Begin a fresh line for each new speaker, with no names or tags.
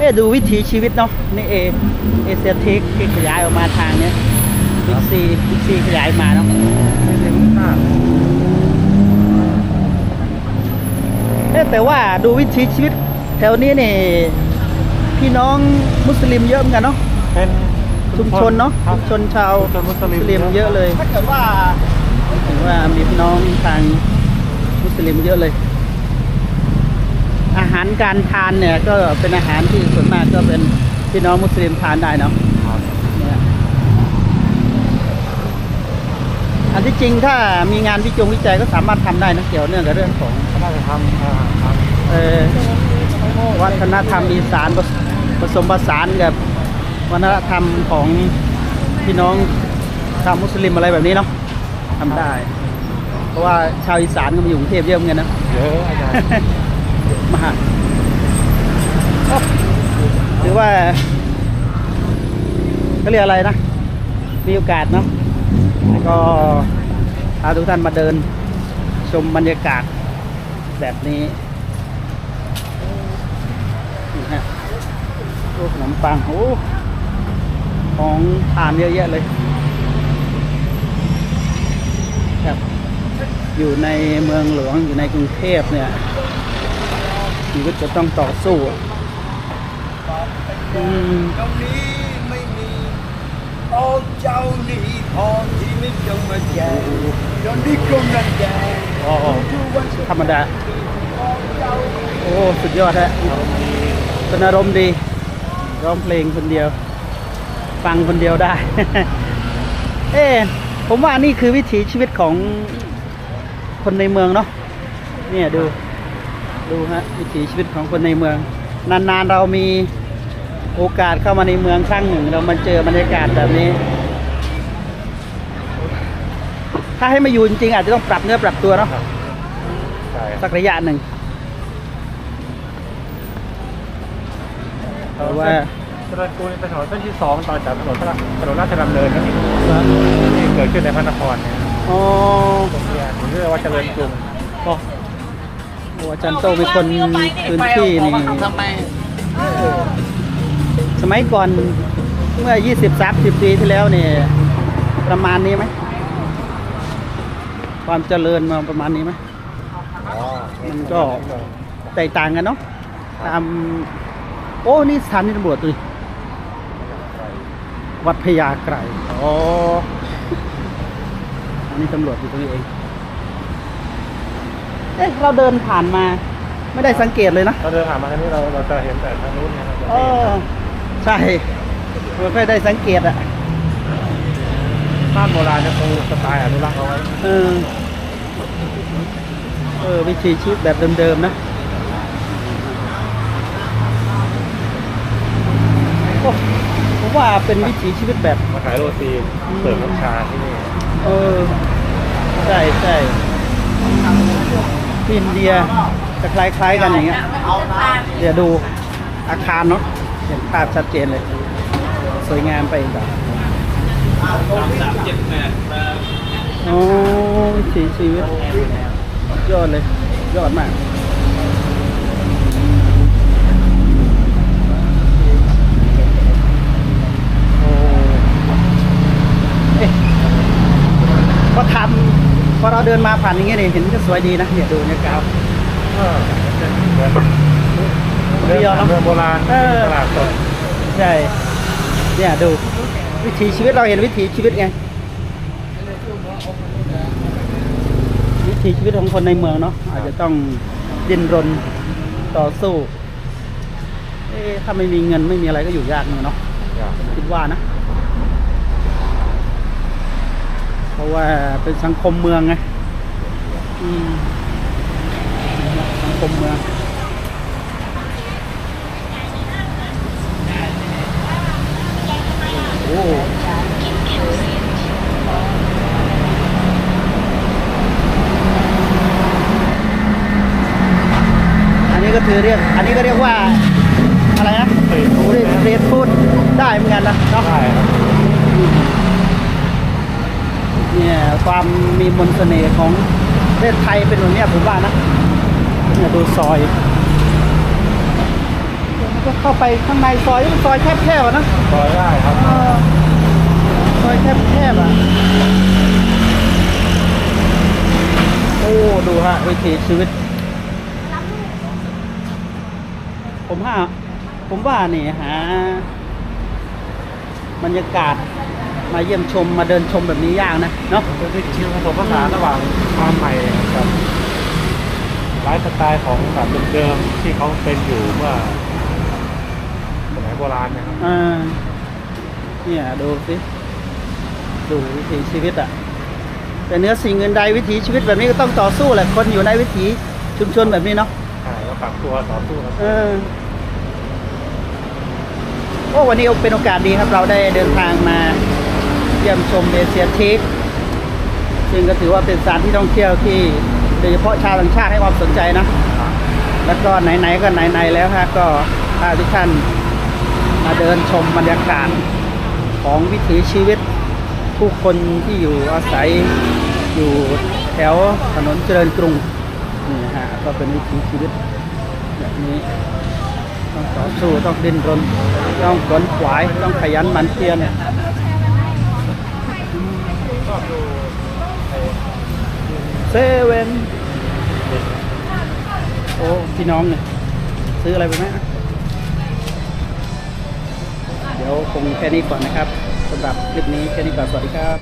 เอ๊ะดูวิถีชีวิตเนาะนี่เอเอเชียเทคที่ขยายออกมาทางเนี้ยบิ๊กซีบิ๊กซีขยายมาเนาะ
ไม่เต็มค่า
เอ๊ะแต่ว่าดูวิถีชีวิตแถวนี้นี่พี่น้องมุสลิมเยอะเหมือนกันเนาะ
เป็น
ชุมชนเนาะ
ครั
ชุ
บ
มชนชาว
ชุมชนมุสลิม
เยอะเลยถ้าเกิดว่าถือว่ามีพี่น้องทางมุสลิมเยอะเลย อาหารการทานเนี่ยก็เป็นอาหารที่ส่วนมากก็เป็นพี่น้องมุสลิมทานได้เนาะ
ครับ
เนี่ยอันที่จริงถ้ามีงานวิจงวิจัยก็สามารถทำได้นะเกี่ยวเนื่องกับเรื่องของ
เขาน่าจะทำอ่าท
เอ่อวัฒนธรรมอีสานผสผสมผสานกับวัฒนธรรมของพี่น้องชาวมุสลิมอะไรแบบนี้เนาะทำได้ เพราะว่าชาวอีสานก็มาอยู่กรุงเทพเยอะเหมือนกันนะำ
เยอะอาจารย์
มากโอ้หรือว่าเขาเรียกอะไรนะ มีโอกาสเนาะแล้วก็พาทุกท่านมาเดิน ชมบรรยากาศแบบนี้นี่ฮะโอ้ขนมปังโอ้ของทานเยอะแยะเลยครับอยู่ในเมืองหลวงอยู่ในกรุงเทพเนี่ย ชีวิตจะต้องต่อสู้อืม
ตรงนี้ไม่มีโอ้เจ้านี่พอที่ไม่จงมาแย่ตอนนี้กำลังแย่
อ๋อธรรมดา โอ้สุดยอดฮะเป็นอารมณ์ดี ร้องเพลงคนเดียว ฟังคนเดียวได้ เอ๊ผมว่านี่คือวิถีชีวิตของคนในเมืองเนาะเนี่ยดู ดูฮะวิถีชีวิตของคนในเมือง นานๆเรามีโอกาสเข้ามาในเมืองครั้งหนึ่ง เรามาเจอบรรยากาศแบบนี้ ถ้าให้มาอยู่จริงๆอาจจะต้องปรับเนื้อปรับตัวเนาะ
ใช่
สักระยะหนึ่งเพราะว่า
ถนนกูเป็นถนนเส้นที่สองต่อจากถนนพระถนนราชดำเนินนั่นเองที่เกิดขึ้นในพระนครเนี่ย
อ๋อ
ตรงนี้ถึงเรียกว่าเจริญกรุง
ก็โอ้อาจารย์โตเป็นคนพื้นที่นี่สมัยก่อนเมื่อ 20 30 ปีที่แล้วเนี่ยประมาณนี้ไหม ความเจริญมาประมาณนี้ไหมมันก็แตกต่างกันเนาะตามโอ้นี่สถานีตำรวจเลยวัดพญาไกรอ๋ออันนี้ตำรวจอยู่ตรงนี้เอง เอ๊ะเราเดินผ่านมา ไม่ได้สังเกตเลยนะ
เราเดินผ่านมาทางนี้เราเราจะเห็นแต่ทางนู้นเนี่ยเราจะ
เอ
เห็น
อใช่ไม่ค่อยได้สังเกตอะ
บ้านโบราณจะคงสไตล์อนุรักษ์เอาไว้
เออเออวิถีชีวิตแบบเดิมๆนะโอ้ผมว่าเป็นวิถีชีวิตแบบ
มาขายโรตีเสิร์ฟน้ำชาที่นี่
เออใช่ใช่ที่ อินเดียจะคล้ายๆกันอย่างเงี้ย เดี๋ยวดูอาคารเนาะเห็นภาพชัดเจนเลย สวยงามไปอีกแบบโอ้วิถีชีวิตยอดเลย ยอดมาก โอ้เอ๊ะพอทำพอเราเดินมาผ่านอย่างเงี้ยเนี่ยเห็นก็สวยดีนะเนี่ยดูเนี่ยกาว
เออเหมือนเดิน
เดียว
ผ่าน
เนอะ
เมืองโบราณ
เออ
ตลาดสด
ใช่เนี่ยดูวิถีชีวิตเราเห็นวิถีชีวิตไงวิถีชีวิตของคนในเมืองเนาะอาจจะต้องดิ้นรนต่อสู้เอ๊ะถ้าไม่มีเงินไม่มีอะไรก็อยู่ยากเนาะคิดว่านะ เพราะว่าเป็นสังคมเมืองไง อืมสังคมเมืองโอ้อันนี้ก็ถือเรียก อันนี้ก็เรียกว่า อะไรนะ
สตรีทฟู้ด
เรียก
นะ
เรียกพูดได้เหมือนกันนะเนาะ
ใช่ครับ
เนี่ยความมีมนต์เสน่ห์ของ ประเทศไทยเป็นแบบเนี้ยผมว่านะเนี่ยดูซอยมันก็เข้าไปข้างในซอยซอยแคบๆอะนะ
ซอยได้ครับ
เออซอยแคบๆอะโอ้ดูฮะวิถีชีวิต ผมว่าผมว่านี่หาบรรยากาศ มาเยี่ยมชมมาเดินชมแบบนี้ยากนะเนาะ
เป็นที่ชิวผสมผสานระหว่างความใหม่กับไลฟ์สไตล์ของแบบเดิมๆที่เขาเป็นอยู่เมื่อสมัยโบราณนะครับ
อ่าเนี่ยดูสิดูวิถีชีวิตอะ่ะแต่เนื้อสิ่งเงินใดวิถีชีวิตแบบนี้ก็ต้องต่อสู้แหละคนอยู่ในวิถีชุมชนแบบนี้เนาะ
ใช่แล้วปรับตัวต่อสู้ครับ
เออโอ้วันนี้เป็นโอกาสดีครับ เราได้เดินทางมา เยี่ยมชมเอเชียทีคซึ่งก็ถือว่าเป็นสถานที่ท่องเที่ยวที่โดยเฉพาะชาวต่างชาติให้ความสนใจนะ แล้วก็ไหนๆก็ไหนๆแล้วฮะก็พาทุกท่านมาเดินชมบรรยากาศของวิถีชีวิตผู้คนที่อยู่อาศัยอยู่แถวถนนเจริญกรุงนี่ฮะก็เป็นวิถีชีวิตแบบนี้ต้องต่อสู้ต้องดิ้นรนต้องขวนขวายต้องขยันหมั่นเพียร
ก็ดู
เซเว่นโอ้พี่น้องเนี่ยซื้ออะไรไปไหมเดี๋ยวคงแค่นี้ก่อนนะครับสำหรับคลิปนี้แค่นี้ก่อนสวัสดีครับ